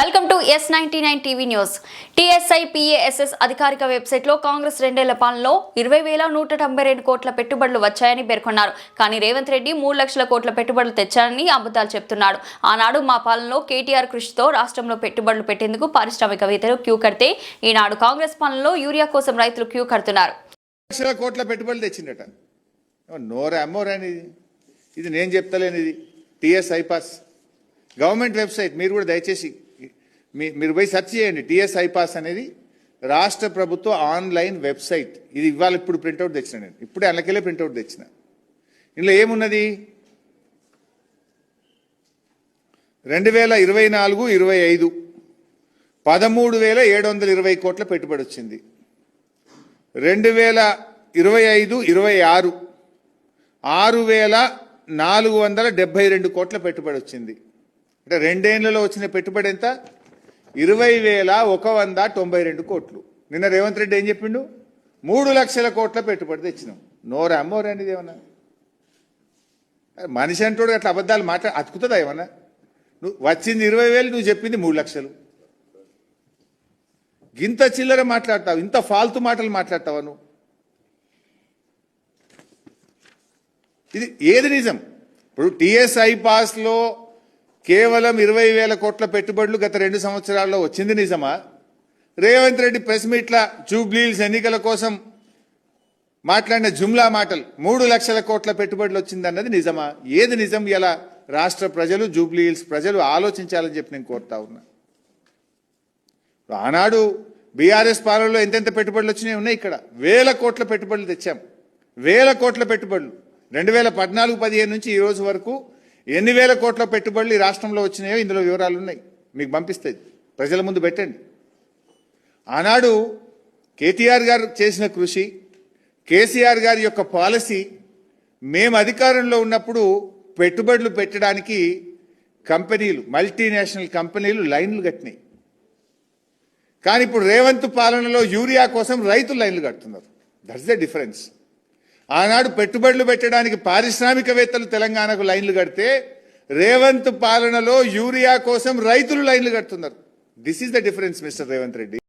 Welcome to S ninety nine TV news. TSI PASS అధికారిక వెబ్సైట్లో కాంగ్రెస్ రెండేళ్ళ పాలనలో ఇరవై వేల నూట తొంభై రెండు కోట్ల పెట్టుబడులు వచ్చాయని పేర్కొన్నారు. కానీ రేవంత్ రెడ్డి మూడు లక్షల కోట్ల పెట్టుబడులు తెచ్చారని అబద్ధాలు చెప్తున్నాడు ఆనాడు మా పాలనలో కేటీఆర్ కృషితో రాష్ట్రంలో పెట్టుబడులు పెట్టేందుకు పారిశ్రామికవేత్తలు క్యూ కడితే ఈనాడు కాంగ్రెస్ పాలనలో యూరియా కోసం రైతులు క్యూ కడుతున్నారు. లక్షల కోట్ల పెట్టుబడులు తెచ్చిందట. నోరా అమ్మోరాని ఇది ఇది నేను చెప్తలేనిది. TSI PASS. గవర్నమెంట్ వెబ్సైట్ మీరు కూడా దయచేసి మీ- మీరు పోయి సెర్చ్ చేయండి. టిఎస్ ఐపాస్ అనేది రాష్ట్ర ప్రభుత్వ ఆన్లైన్ వెబ్సైట్. ఇది ఇవాళ ఇప్పుడు ప్రింట్అవుట్ తెచ్చిన నేను. ఇప్పుడే అందుకెళ్ళే ప్రింట్అవుట్ తెచ్చిన. ఇందులో ఏమున్నది? రెండు వేల ఇరవై నాలుగు ఇరవై ఐదు. పదమూడు వేల ఏడు వందల ఇరవై కోట్ల పెట్టుబడి వచ్చింది. రెండు వేల ఇరవై ఐదు ఇరవై ఆరు. ఆరు వేల నాలుగు వందల డెబ్బై రెండు కోట్ల పెట్టుబడి వచ్చింది. అంటే రెండేళ్ళలో వచ్చిన పెట్టుబడి ఎంత? ఇరవై వేల ఒక వంద తొంభై రెండు కోట్లు. నిన్న రేవంత్ రెడ్డి ఏం చెప్పిండు? మూడు లక్షల కోట్ల పెట్టుబడి తెచ్చినాం. నోరా అమ్మోరా అనేది ఏమన్నా? మనిషి అంటోడు అట్లా అబద్ధాలు మాట్లా అతుకుతుందా ఏమన్నా? నువ్వు వచ్చింది ఇరవై వేలు నువ్వు చెప్పింది మూడు లక్షలు. ఇంత చిల్లర మాట్లాడతావు ఇంత ఫాల్తు మాటలు మాట్లాడతావా నువ్వు? ఇది ఏది నిజం? ఇప్పుడు టిఎస్ఐ పాస్లో కేవలం ఇరవై వేల కోట్ల పెట్టుబడులు గత రెండు సంవత్సరాల్లో వచ్చింది నిజమా? రేవంత్ రెడ్డి ప్రెస్ మీట్ల జూబ్లీల్స్ ఎన్నికల కోసం మాట్లాడిన జుమ్లా మాటలు మూడు లక్షల కోట్ల పెట్టుబడులు వచ్చిందన్నది నిజమా? ఏది నిజం? ఎలా రాష్ట్ర ప్రజలు జూబ్లీహిల్స్ ప్రజలు ఆలోచించాలని చెప్పి నేను కోరుతా ఉన్నా. ఆనాడు బీఆర్ఎస్ పాలనలో ఎంతెంత పెట్టుబడులు వచ్చినాయి ఉన్నాయి ఇక్కడ? వేల కోట్ల పెట్టుబడులు తెచ్చాం. వేల కోట్ల పెట్టుబడులు. రెండు వేల పద్నాలుగు పదిహేను నుంచి ఈ రోజు వరకు ఎన్ని వేల కోట్ల పెట్టుబడులు ఈ రాష్ట్రంలో వచ్చినాయో ఇందులో వివరాలు ఉన్నాయి. మీకు పంపిస్తాయి ప్రజల ముందు పెట్టండి. ఆనాడు కేటీఆర్ గారు చేసిన కృషి కేసీఆర్ గారి యొక్క పాలసీ మేము అధికారంలో ఉన్నప్పుడు పెట్టుబడులు పెట్టడానికి కంపెనీలు మల్టీనేషనల్ కంపెనీలు లైన్లు కట్టినాయి. కానీ ఇప్పుడు రేవంత్ పాలనలో యూరియా కోసం రైతులు లైన్లు కడుతున్నారు. That's the difference. ఆనాడు పెట్టుబడులు పెట్టడానికి పారిశ్రామికవేత్తలు తెలంగాణకు లైన్లు కడితే రేవంత్ పాలనలో యూరియా కోసం రైతులు లైన్లు కడుతున్నారు. This is the difference mister Revanth Reddy.